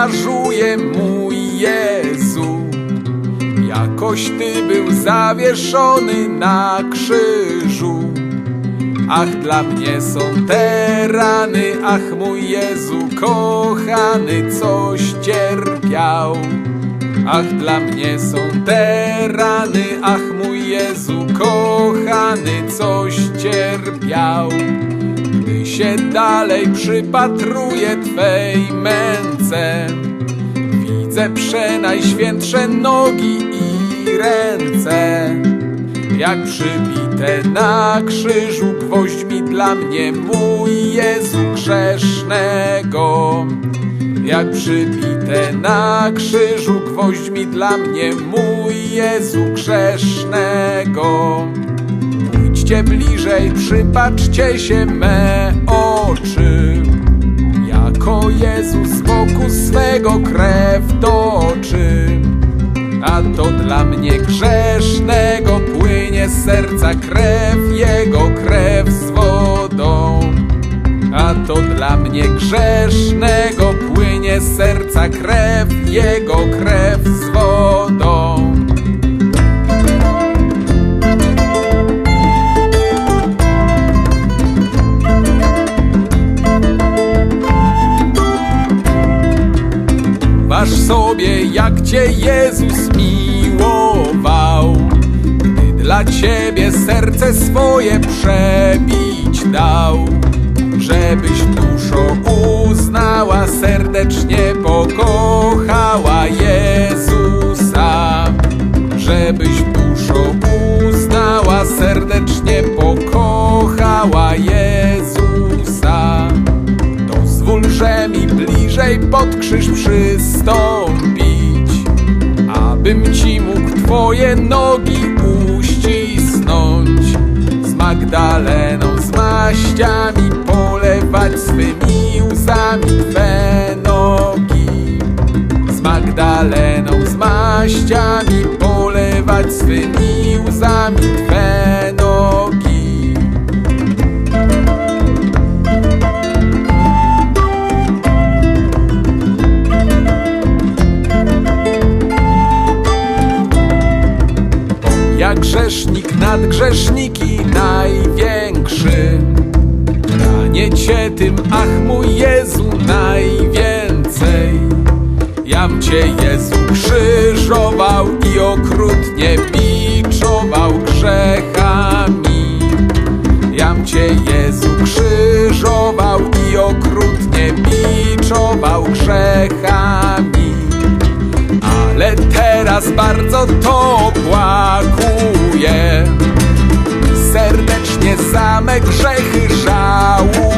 szarżuje mój Jezu. Jakoś Ty był zawieszony na krzyżu. Ach, dla mnie są te rany, ach, mój Jezu kochany, coś cierpiał. Ach, dla mnie są te rany, ach, mój Jezu kochany, coś cierpiał. Się dalej przypatruję Twej męce, widzę przenajświętsze nogi i ręce. Jak przybite na krzyżu gwoźdźmi dla mnie mój Jezu grzesznego. Jak przybite na krzyżu gwoźdźmi dla mnie mój Jezu grzesznego. Pójdźcie bliżej, przypatrzcie się me oczy. Jako Jezus z boku swego krew toczy. A to dla mnie grzesznego płynie z serca krew Jego krew z wodą. A to dla mnie grzesznego płynie z serca krew Jego krew z wodą. Waż sobie, jak Cię Jezus miłował, gdy dla Ciebie serce swoje przebić dał, żebyś duszo uznała, serdecznie pokochała Jezusa, żebyś duszo uznała, serdecznie pokochała Jezusa. Twoje nogi uścisnąć. Z Magdaleną, z maściami polewać swymi łzami twe nogi. Z Magdaleną, z maściami polewać swymi łzami twe grzesznik nad grzeszniki największy. Ranię Cię tym, ach mój Jezu, najwięcej. Jam Cię Jezu krzyżował i okrutnie biczował grzechami. Jam Cię Jezu krzyżował i okrutnie biczował grzechami. Ale teraz bardzo to płakuję. Serdecznie za me